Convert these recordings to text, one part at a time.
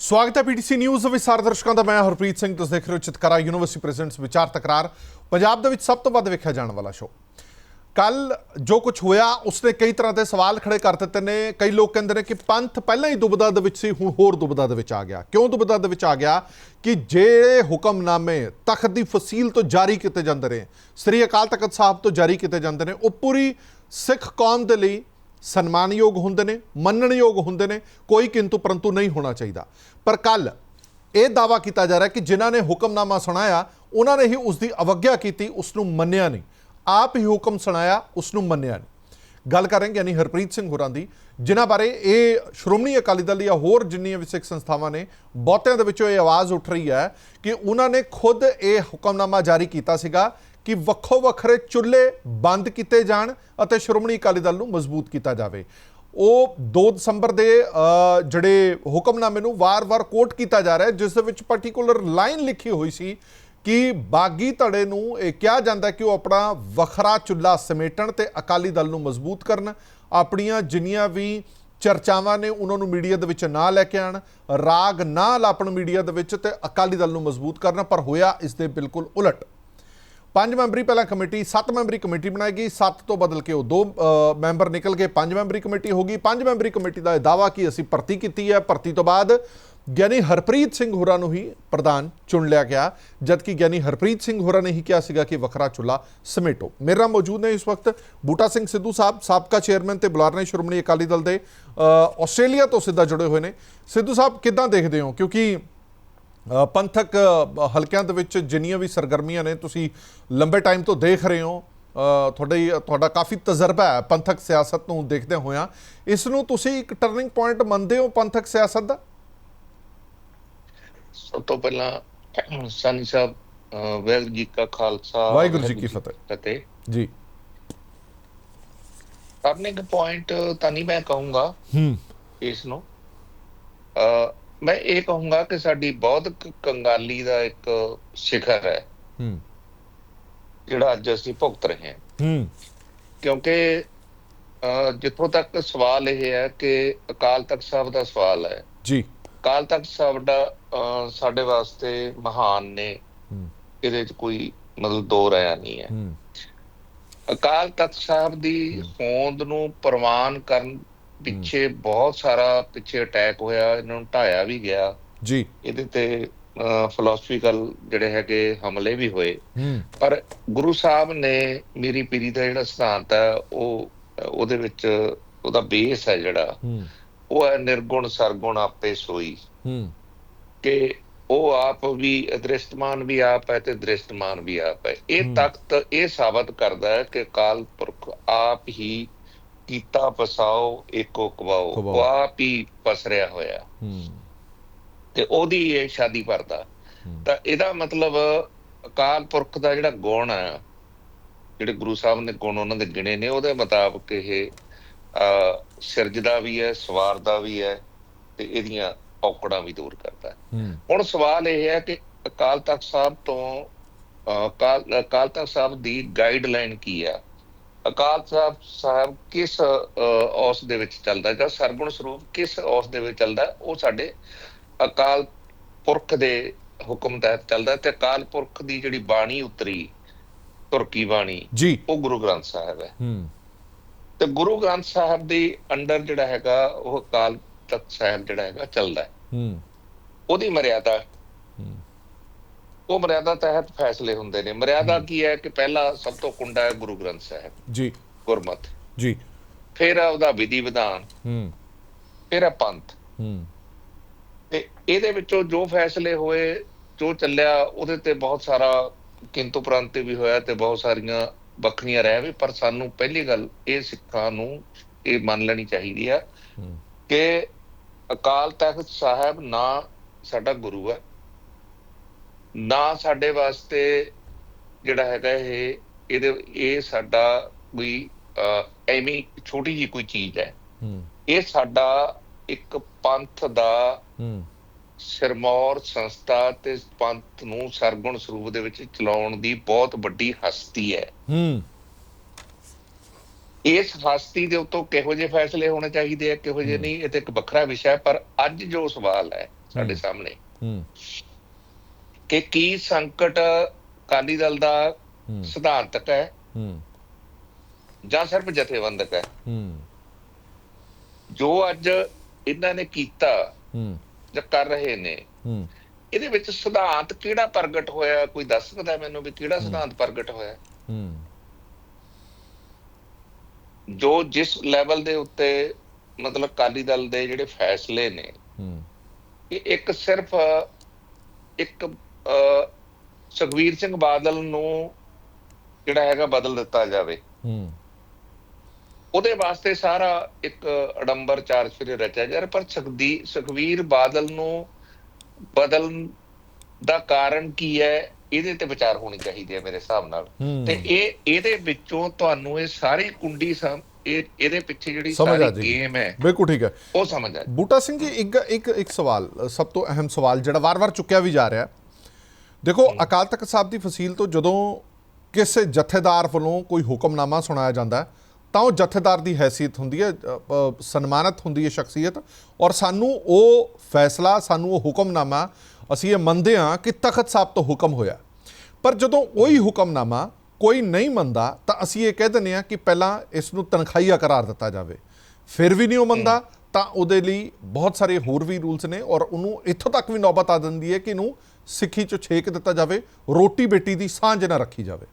ਸਵਾਗਤ ਹੈ PTC news ਵਿਸਾਰ ਦਰਸ਼ਕਾਂ ਦਾ ਮੈਂ ਹਰਪ੍ਰੀਤ ਸਿੰਘ। ਤੁਸੀਂ ਦੇਖ ਰਹੇ ਹੋ ਚਿਤਕਾਰਾ ਯੂਨੀਵਰਸਿਟੀ ਪ੍ਰੈਜ਼ੈਂਟਸ ਵਿਚਾਰ ਤਕਰਾਰ। ਪੰਜਾਬ ਦੇ ਵਿੱਚ ਸਭ ਤੋਂ ਵੱਧ ਵੇਖਿਆ ਜਾਣ ਵਾਲਾ ਸ਼ੋਅ ਕੱਲ ਜੋ ਕੁਝ ਹੋਇਆ, ਉਸਨੇ ਕਈ ਤਰ੍ਹਾਂ ਦੇ ਸਵਾਲ ਖੜੇ ਕਰ ਦਿੱਤੇ ਨੇ। ਕਈ ਲੋਕ ਕਹਿੰਦੇ ਨੇ ਕਿ ਪੰਥ ਪਹਿਲਾਂ ਹੀ ਦੁਬਦਾ ਦੇ ਵਿੱਚ ਸੀ, ਹੁਣ ਹੋਰ ਦੁਬਦਾ ਦੇ ਵਿੱਚ ਆ ਗਿਆ। ਕਿਉਂ ਦੁਬਦਾ ਦੇ ਵਿੱਚ ਆ ਗਿਆ? ਕਿ ਜਿਹੜੇ ਹੁਕਮਨਾਮੇ ਤਖਤ ਦੀ ਫਸੀਲ ਤੋਂ ਜਾਰੀ ਕੀਤੇ ਜਾਂਦੇ ਨੇ, ਸ੍ਰੀ ਅਕਾਲ ਤਖਤ ਸਾਹਿਬ ਤੋਂ ਜਾਰੀ ਕੀਤੇ ਜਾਂਦੇ ਨੇ, ਉਹ ਪੂਰੀ ਸਿੱਖ ਕੌਮ ਦੇ ਲਈ ਸਨਮਾਨਯੋਗ ਹੁੰਦੇ ਨੇ, ਮੰਨਣਯੋਗ ਹੁੰਦੇ ਨੇ, ਕੋਈ ਕਿੰਤੂ ਪਰੰਤੂ ਨਹੀਂ ਹੋਣਾ ਚਾਹੀਦਾ। ਪਰ ਕੱਲ ਇਹ ਦਾਵਾ ਕੀਤਾ ਜਾ ਰਿਹਾ ਕਿ ਜਿਨ੍ਹਾਂ ਨੇ ਹੁਕਮਨਾਮਾ ਸੁਣਾਇਆ, ਉਹਨਾਂ ਨੇ ਹੀ ਉਸ ਦੀ ਅਵਗਿਆ ਕੀਤੀ ਉਸ ਨੂੰ ਮੰਨਿਆ ਨਹੀਂ। ਆਪ ਹੀ ਹੁਕਮ ਸੁਣਾਇਆ ਉਸ ਨੂੰ ਮੰਨਿਆ ਨਹੀਂ। ਗੱਲ ਕਰਾਂਗੇ ਯਾਨੀ ਹਰਪ੍ਰੀਤ ਸਿੰਘ ਹੋਰਾਂ ਦੀ, ਜਿਨ੍ਹਾਂ ਬਾਰੇ ਇਹ ਸ਼੍ਰੋਮਣੀ ਅਕਾਲੀ ਦਲ ਜਾਂ ਹੋਰ ਜਿੰਨੀਆਂ ਵੀ ਸਿੱਖ ਸੰਸਥਾਵਾਂ ਨੇ, ਬਹੁਤਿਆਂ ਦੇ ਵਿੱਚੋਂ ਇਹ ਆਵਾਜ਼ ਉੱਠ ਰਹੀ ਹੈ ਕਿ ਉਹਨਾਂ ਨੇ ਖੁਦ ਇਹ ਹੁਕਮਨਾਮਾ ਜਾਰੀ ਕੀਤਾ ਸੀਗਾ ਕਿ ਵੱਖੋ ਵੱਖਰੇ ਚੁੱਲ੍ਹੇ ਬੰਦ ਕੀਤੇ ਜਾਣ ਅਤੇ ਸ਼੍ਰੋਮਣੀ ਅਕਾਲੀ ਦਲ ਨੂੰ ਮਜ਼ਬੂਤ ਕੀਤਾ ਜਾਵੇ। ਉਹ 2 ਦਸੰਬਰ ਦੇ ਜਿਹੜੇ ਹੁਕਮਨਾਮੇ ਨੂੰ ਵਾਰ-ਵਾਰ ਕੋਟ ਕੀਤਾ ਜਾ ਰਿਹਾ ਹੈ, ਜਿਸ ਦੇ ਵਿੱਚ ਪਾਰਟਿਕੂਲਰ ਲਾਈਨ ਲਿਖੀ ਹੋਈ ਸੀ ਕਿ ਬਾਗੀ ਧੜੇ ਨੂੰ, ਇਹ ਕਿਹਾ ਜਾਂਦਾ ਕਿ ਉਹ ਆਪਣਾ ਵੱਖਰਾ ਚੁੱਲ੍ਹਾ ਸਮੇਟਣ ਤੇ ਅਕਾਲੀ ਦਲ ਨੂੰ ਮਜ਼ਬੂਤ ਕਰਨ। ਆਪਣੀਆਂ ਜਿੰਨੀਆਂ ਵੀ ਚਰਚਾਵਾਂ ਨੇ, ਉਹਨਾਂ ਨੂੰ ਮੀਡੀਆ ਦੇ ਵਿੱਚ ਨਾ ਲੈ ਕੇ ਆਣ। ਰਾਗ ਨਾ ਲਾਪਣ ਮੀਡੀਆ ਦੇ ਵਿੱਚ ਤੇ ਅਕਾਲੀ ਦਲ ਨੂੰ ਮਜ਼ਬੂਤ ਕਰਨ, ਪਰ ਹੋਇਆ ਇਸ ਦੇ ਬਿਲਕੁਲ ਉਲਟ। ਪੰਜ ਮੈਂਬਰੀ ਪਹਿਲਾਂ ਕਮੇਟੀ, ਸੱਤ ਮੈਂਬਰੀ ਕਮੇਟੀ ਬਣਾਈ ਗਈ, ਸੱਤ ਤੋਂ ਬਦਲ ਕੇ ਉਹ ਦੋ ਮੈਂਬਰ ਨਿਕਲ ਗਏ, ਪੰਜ ਮੈਂਬਰੀ ਕਮੇਟੀ ਹੋ ਗਈ। ਪੰਜ ਮੈਂਬਰੀ ਕਮੇਟੀ ਦਾ ਇਹ ਦਾਵਾ ਕਿ ਅਸੀਂ ਭਰਤੀ ਕੀਤੀ ਹੈ। ਭਰਤੀ ਤੋਂ ਬਾਅਦ ਗਿਆਨੀ ਹਰਪ੍ਰੀਤ ਸਿੰਘ ਹੋਰਾਂ ਨੂੰ ਹੀ ਪ੍ਰਧਾਨ ਚੁਣ ਲਿਆ ਗਿਆ, ਜਦਕਿ ਗਿਆਨੀ ਹਰਪ੍ਰੀਤ ਸਿੰਘ ਹੋਰਾਂ ਨੇ ਹੀ ਕਿਹਾ ਸੀਗਾ ਕਿ ਵੱਖਰਾ ਚੁੱਲਾ ਸਮੇਟੋ। ਮੇਰੇ ਨਾਲ ਮੌਜੂਦ ਨੇ ਇਸ ਵਕਤ ਬੂਟਾ ਸਿੰਘ ਸਿੱਧੂ ਸਾਹਿਬ, ਸਾਬਕਾ ਚੇਅਰਮੈਨ ਤੇ ਬੁਲਾਰ ਸ਼੍ਰੋਮਣੀ ਅਕਾਲੀ ਦਲ ਦੇ ਆਸਟ੍ਰੇਲੀਆ ਤੋਂ ਸਿੱਧਾ ਜੁੜੇ ਹੋਏ ਨੇ। ਸਿੱਧੂ ਸਾਹਿਬ, ਕਿੱਦਾਂ ਦੇਖਦੇ ਹੋ? ਕਿਉਂਕਿ ਪੰਥਕ ਹਲਕਿਆਂ ਦੇ ਵਿੱਚ ਜਿੰਨੀਆਂ ਵੀ ਸਰਗਰਮੀਆਂ ਨੇ ਤੁਸੀਂ ਲੰਬੇ ਟਾਈਮ ਤੋਂ ਦੇਖ ਰਹੇ ਹੋ ਤੁਹਾਡੀ ਤੁਹਾਡਾ ਕਾਫੀ ਤਜਰਬਾ ਹੈ ਪੰਥਕ ਸਿਆਸਤ ਨੂੰ ਦੇਖਦੇ ਹੋਇਆਂ। ਇਸ ਨੂੰ ਤੁਸੀਂ ਇੱਕ ਟਰਨਿੰਗ ਪੁਆਇੰਟ ਮੰਨਦੇ ਹੋ ਪੰਥਕ ਸਿਆਸਤ ਦਾ? ਸਭ ਤੋਂ ਪਹਿਲਾਂ ਸਾਨੀ ਸਾਹਿਬ ਵਾਹਿਗੁਰੂ ਜੀ ਕਾ ਖਾਲਸਾ ਵਾਹਿਗੁਰੂ ਜੀ ਕੀ ਫਤਿਹ। ਜੀ। ਟਰਨਿੰਗ ਪੁਆਇੰਟ ਤਾਂ ਨਹੀਂ ਮੈਂ ਕਹੂੰਗਾ ਹੂੰ। ਇਸ ਨੂੰ। ਮੈਂ ਇਹ ਕਹੂੰਗਾ ਕਿ ਸਾਡੀ ਬਹੁਤ ਕੰਗਾਲੀ ਦਾ ਇੱਕ ਸਿਖਰ ਹੈ। ਹੂੰ। ਜਿਹੜਾ ਅੱਜ ਅਸੀਂ ਭੁਗਤ ਰਹੇ ਹਾਂ। ਹੂੰ। ਕਿਉਂਕਿ ਜਿੱਥੋਂ ਤੱਕ ਸਵਾਲ ਇਹ ਹੈ ਕਿ ਅਕਾਲ ਤਖਤ ਸਾਹਿਬ ਦਾ ਸਵਾਲ ਹੈ। ਜੀ। ਅਕਾਲ ਤਖਤ ਸਾਹਿਬ ਦਾ ਸਾਡੇ ਵਾਸਤੇ ਮਹਾਨ ਨੇ। ਹੂੰ। ਇਹਦੇ 'ਚ ਕੋਈ ਮਤਲਬ ਦੋ ਰਾਇਆ ਨਹੀਂ ਹੈ। ਹੂੰ। ਅਕਾਲ ਤਖਤ ਸਾਹਿਬ ਦੀ ਹੋਂਦ ਨੂੰ ਪ੍ਰਵਾਨ ਕਰਨ ਪਿੱਛੇ ਬਹੁਤ ਸਾਰਾ ਪਿੱਛੇ ਅਟੈਕ ਹੋਇਆ ਇਹਨਾਂ ਨੂੰ ਢਾਇਆ ਵੀ ਗਿਆ। ਜੀ। ਇਹਦੇ ਤੇ ਫਿਲਾਸਫੀਕਲ ਜਿਹੜੇ ਹੈਗੇ ਹਮਲੇ ਵੀ ਹੋਏ। ਪਰ ਗੁਰੂ ਸਾਹਿਬ ਨੇ ਮੇਰੀ ਪੀਰੀ ਦਾ ਜਿਹੜਾ ਸਿਧਾਂਤ ਹੈ ਉਹ ਉਹਦੇ ਵਿੱਚ ਉਹਦਾ ਬੇਸ ਹੈ ਜਿਹੜਾ। ਉਹ ਹੈ ਨਿਰਗੁਣ ਸਰਗੁਣ ਆਪੇ ਸੋਈ। ਕਿ ਉਹ ਆਪ ਵੀ ਅਦ੍ਰਿਸ਼ਟਮਾਨ ਵੀ ਆਪ ਹੈ ਤੇ ਦ੍ਰਿਸ਼ਟਮਾਨ ਵੀ ਆਪ ਹੈ। ਇਹ। ਤਖਤ ਇਹ ਸਾਬਤ ਕਰਦਾ ਹੈ ਕਿ ਕਾਲ ਪੁਰਖ ਆਪ ਹੀ ਕੀਤਾ ਪਸਾਓ ਏਕੋ ਕਵਾਓ। ਉਹ ਆਪ ਹੀ ਪਸਰਿਆ ਹੋਇਆ। ਤੇ ਉਹਦੀ ਇਹ ਸ਼ਾਦੀ ਭਰਦਾ। ਤਾਂ ਇਹਦਾ ਮਤਲਬ ਅਕਾਲ ਪੁਰਖ ਦਾ ਜਿਹੜਾ ਗੁਣ ਹੈ ਜਿਹੜੇ ਗੁਰੂ ਸਾਹਿਬ ਨੇ ਗੁਣ ਉਹਨਾਂ ਦੇ ਗਿਣੇ ਨੇ ਉਹਦੇ ਮੁਤਾਬਕ ਇਹ ਅਹ, ਸਿਰਜਦਾ ਵੀ ਹੈ ਸਵਾਰਦਾ ਵੀ ਹੈ ਤੇ ਇਹਦੀਆਂ ਔਕੜਾਂ ਵੀ ਦੂਰ ਕਰਦਾ ਹੁਣ ਸਵਾਲ ਇਹ ਹੈ ਕਿ ਅਕਾਲ ਤਖਤ ਸਾਹਿਬ ਤੋਂ ਅਕਾਲ ਤਖਤ ਸਾਹਿਬ ਦੀ ਗਾਈਡਲਾਈਨ ਕੀ ਆ? ਅਕਾਲ ਸਾਹਿਬ ਸਾਹਿਬ ਕਿਸ ਔਸ ਦੇ ਵਿੱਚ ਚੱਲਦਾ ਜਾਂ ਸਰਗੁਣ ਸਰੂਪ ਕਿਸ ਔਸ ਦੇ ਵਿੱਚ ਚੱਲਦਾ? ਉਹ ਸਾਡੇ ਅਕਾਲ ਪੁਰਖ ਦੇ ਹੁਕਮ ਤਹਿਤ ਚੱਲਦਾ ਤੇ ਅਕਾਲ ਪੁਰਖ ਦੀ ਜਿਹੜੀ ਬਾਣੀ ਉਤਰੀ ਤੁਰਕੀ ਬਾਣੀ ਜੀ। ਉਹ ਗੁਰੂ ਗ੍ਰੰਥ ਸਾਹਿਬ ਹੈ। ਹੂੰ। ਤੇ ਗੁਰੂ ਗ੍ਰੰਥ ਸਾਹਿਬ ਦੀ ਅੰਡਰ ਜਿਹੜਾ ਹੈਗਾ ਉਹ ਅਕਾਲ ਤਖਤ ਸਾਹਿਬ ਜਿਹੜਾ ਹੈਗਾ ਚੱਲਦਾ ਹੈ। ਹੂੰ। ਉਹਦੀ ਮਰਿਆਦਾ ਉਹ ਮਰਿਆਦਾ ਤਹਿਤ ਫੈਸਲੇ ਹੁੰਦੇ ਨੇ। ਮਰਿਆਦਾ ਕੀ ਹੈ ਕਿ ਪਹਿਲਾ ਸਭ ਤੋਂ ਕੁੰਡਾ ਹੈ ਗੁਰੂ ਗ੍ਰੰਥ ਸਾਹਿਬ। ਜੀ। ਗੁਰਮਤ। ਜੀ। ਫਿਰ ਹੈ ਉਹਦਾ ਵਿਧੀ ਵਿਧਾਨ। ਹੂੰ। ਫਿਰ ਹੈ ਪੰਥ। ਹੂੰ। ਤੇ ਇਹਦੇ ਵਿੱਚੋਂ ਜੋ ਫੈਸਲੇ ਹੋਏ ਜੋ ਚੱਲਿਆ ਉਹਦੇ ਤੇ ਬਹੁਤ ਸਾਰਾ ਕਿੰਤੂ ਪ੍ਰੰਤੇ ਵੀ ਹੋਇਆ ਤੇ ਬਹੁਤ ਸਾਰੀਆਂ ਵੱਖਰੀਆਂ ਰਹਿ ਵੀ ਪਰ ਸਾਨੂੰ ਪਹਿਲੀ ਗੱਲ ਇਹ ਸਿੱਖਾਂ ਨੂੰ ਇਹ ਮੰਨ ਲੈਣੀ ਚਾਹੀਦੀ ਆ ਹੂੰ। ਕਿ ਅਕਾਲ ਤਖਤ ਸਾਹਿਬ ਨਾ ਸਾਡਾ ਗੁਰੂ ਹੈ। ਨਾ ਸਾਡੇ ਵਾਸਤੇ ਜਿਹੜਾ ਹੈਗਾ ਇਹ ਇਹਦੇ ਇਹ ਸਾਡਾ ਕੋਈ ਐਵੇਂ ਛੋਟੀ ਜੀ ਕੋਈ ਚੀਜ਼ ਹੈ। ਇਹ ਸਾਡਾ ਇੱਕ ਪੰਥ ਦਾ ਸਿਰਮੌਰ ਸੰਸਥਾ ਤੇ ਪੰਥ ਨੂੰ ਸਰਗੁਣ ਸਰੂਪ ਦੇ ਵਿੱਚ ਚਲਾਉਣ ਦੀ ਬਹੁਤ ਵੱਡੀ ਹਸਤੀ ਹੈ। ਹੂੰ। ਇਸ ਹਸਤੀ ਦੇ ਉੱਤੋਂ ਕਿਹੋ ਜਿਹੇ ਫੈਸਲੇ ਹੋਣੇ ਚਾਹੀਦੇ ਆ ਕਿਹੋ ਜਿਹੇ ਨਹੀਂ ਇਹ ਤੇ ਇੱਕ ਵੱਖਰਾ ਵਿਸ਼ਾ ਹੈ ਪਰ ਅੱਜ ਜੋ ਸਵਾਲ ਹੈ ਸਾਡੇ ਸਾਹਮਣੇ ਹੂੰ। ਕਿ ਕੀ ਸੰਕਟ ਅਕਾਲੀ ਦਲ ਦਾ ਸਿਧਾਂਤਕ ਹੈ? ਹੂੰ। ਜਾਂ ਸਿਰਫ ਜਥੇਬੰਦਕ ਹੈ? ਹੂੰ। ਜੋ ਅੱਜ ਇਹਨਾਂ ਨੇ ਕੀਤਾ ਹੂੰ। ਜਾਂ ਕਰ ਰਹੇ ਨੇ ਹੂੰ। ਇਹਦੇ ਵਿੱਚ ਸਿਧਾਂਤ ਕਿਹੜਾ ਪ੍ਰਗਟ ਹੋਇਆ? ਕੋਈ ਦੱਸ ਸਕਦਾ ਮੈਨੂੰ ਵੀ ਕਿਹੜਾ ਸਿਧਾਂਤ ਪ੍ਰਗਟ ਹੋਇਆ? ਹੂੰ। ਜੋ ਜਿਸ ਲੈਵਲ ਦੇ ਉੱਤੇ ਮਤਲਬ ਅਕਾਲੀ ਦਲ ਦੇ ਜਿਹੜੇ ਫੈਸਲੇ ਨੇ ਹੂੰ। ਇਹ ਇੱਕ ਸਿਰਫ ਇੱਕ ਅਹ, ਸੁਖਬੀਰ ਸਿੰਘ ਬਾਦਲ ਨੂੰ ਜਿਹੜਾ ਹੈਗਾ ਬਦਲ ਦਿੱਤਾ ਜਾਵੇ। ਹੂੰ। ਉਹਦੇ ਵਾਸਤੇ ਸਾਰਾ ਇੱਕ ਅਡੰਬਰ ਚਾਰਜ ਫਿਰ ਰਚਿਆ ਜਾ ਰਿਹਾ ਪਰ ਸੁਖਦੀ ਸੁਖਬੀਰ ਬਾਦਲ ਨੂੰ ਬਦਲਣ ਦਾ ਕਾਰਨ ਕੀ ਹੈ ਇਹਦੇ ਤੇ ਵਿਚਾਰ ਹੋਣੀ ਚਾਹੀਦੀ ਹੈ ਮੇਰੇ ਹਿਸਾਬ ਨਾਲ। ਤੇ ਇਹ ਇਹਦੇ ਵਿੱਚੋਂ ਤੁਹਾਨੂੰ ਇਹ ਸਾਰੀ ਕੁੰਡੀ ਸਮ ਇਹ ਇਹਦੇ ਪਿੱਛੇ ਜਿਹੜੀ ਸਾਰੀ। ਗੇਮ ਹੈ ਬਿਲਕੁਲ ਠੀਕ ਹੈ। ਉਹ ਸਮਝ ਆ ਬੂਟਾ ਸਿੰਘ ਜੀ ਇੱਕ ਇੱਕ ਇੱਕ ਸਵਾਲ ਸਭ ਤੋਂ ਅਹਿਮ ਸਵਾਲ ਜਿਹੜਾ ਵਾਰ-ਵਾਰ ਚੁੱਕਿਆ ਵੀ ਜਾ ਰਿਹਾ ਹੈ। ਦੇਖੋ ਅਕਾਲ ਤਖਤ ਸਾਹਿਬ ਦੀ ਫਸੀਲ ਤੋਂ ਜਦੋਂ ਕਿਸੇ ਜਥੇਦਾਰ ਵੱਲੋਂ ਕੋਈ ਹੁਕਮਨਾਮਾ ਸੁਣਾਇਆ ਜਾਂਦਾ ਤਾਂ ਉਹ ਜਥੇਦਾਰ ਦੀ ਹੈਸੀਅਤ ਹੁੰਦੀ ਹੈ ਸਨਮਾਨਿਤ ਹੁੰਦੀ ਹੈ ਸ਼ਖਸੀਅਤ। ਔਰ ਸਾਨੂੰ ਉਹ ਫੈਸਲਾ ਸਾਨੂੰ ਉਹ ਹੁਕਮਨਾਮਾ ਅਸੀਂ ਇਹ ਮੰਨਦੇ ਹਾਂ ਕਿ ਤਖਤ ਸਾਹਿਬ ਤੋਂ ਹੁਕਮ ਹੋਇਆ ਪਰ ਜਦੋਂ ਉਹੀ ਹੁਕਮਨਾਮਾ ਕੋਈ ਨਹੀਂ ਮੰਨਦਾ ਤਾਂ ਅਸੀਂ ਇਹ ਕਹਿ ਦਿੰਦੇ ਹਾਂ ਕਿ ਪਹਿਲਾਂ ਇਸ ਨੂੰ ਤਨਖਾਹੀਆ ਕਰਾਰ ਦਿੱਤਾ ਜਾਵੇ। ਫਿਰ ਵੀ ਨਹੀਂ ਉਹ ਮੰਨਦਾ ਤਾਂ ਉਹਦੇ ਲਈ ਬਹੁਤ ਸਾਰੇ ਹੋਰ ਵੀ ਰੂਲਸ ਨੇ ਔਰ ਉਹਨੂੰ ਇੱਥੋਂ ਤੱਕ ਵੀ ਨੌਬਤ ਆ ਜਾਂਦੀ ਹੈ ਕਿ ਇਹਨੂੰ ਸਿੱਖੀ ਚੋਂ ਛੇਕ ਦਿੱਤਾ ਜਾਵੇ, ਰੋਟੀ ਬੇਟੀ ਦੀ ਸਾਂਝ ਨਾ ਰੱਖੀ ਜਾਵੇ।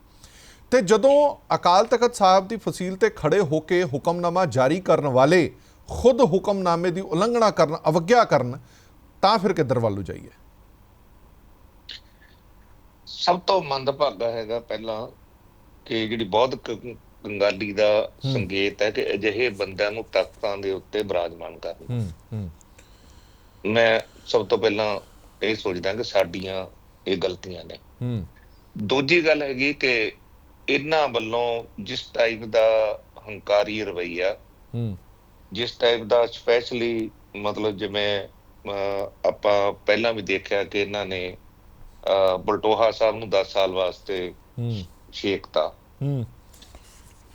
ਤੇ ਜਦੋਂ ਅਕਾਲ ਤਖਤ ਸਾਹਿਬ ਦੀ ਫਸੀਲ ਤੇ ਖੜੇ ਹੋ ਕੇ ਹੁਕਮਨਾਮਾ ਜਾਰੀ ਕਰਨ ਵਾਲੇ ਖੁਦ ਹੁਕਮਨਾਮੇ ਦੀ ਉਲੰਘਣਾ ਕਰਨ, ਅਵਗਿਆ ਕਰਨ, ਤਾਂ ਫਿਰ ਕਿੱਧਰ ਵੱਲੋਂ ਜਾਈਏ? ਸਭ ਤੋਂ ਮੰਦਭਾਗਾ ਹੈਗਾ ਪਹਿਲਾਂ ਕਿ ਜਿਹੜੀ ਬਹੁਤ ਕੰਗਾਲੀ ਦਾ ਸੰਕੇਤ ਹੈ ਕਿ ਅਜਿਹੇ ਬੰਦਿਆਂ ਨੂੰ ਤਖਤਾਂ ਦੇ ਉੱਤੇ ਬਿਰਾਜਮਾਨ ਕਰਨਾ। ਹੂੰ ਹੂੰ। ਮੈਂ ਸਭ ਤੋਂ ਪਹਿਲਾਂ ਇਹ ਸੋਚਦਾ ਕਿ ਸਾਡੀਆਂ ਇਹ ਗਲਤੀਆਂ ਨੇ। ਹੂੰ। ਦੂਜੀ ਗੱਲ ਹੈਗੀ ਕਿ ਇਹਨਾਂ ਵੱਲੋਂ ਜਿਸ ਟਾਈਪ ਦਾ ਹੰਕਾਰੀ ਰਵਈਆ ਹੂੰ। ਜਿਸ ਟਾਈਪ ਦਾ ਸਪੈਸ਼ਲੀ ਮਤਲਬ ਜਿਵੇਂ ਆਪਾਂ ਪਹਿਲਾਂ ਵੀ ਦੇਖਿਆ ਕਿ ਇਹਨਾਂ ਨੇ ਬਲਟੋਹਾ ਸਾਹਿਬ ਨੂੰ 10 ਸਾਲ ਵਾਸਤੇ ਹੂੰ। ਛੇਕਤਾ। ਹੂੰ।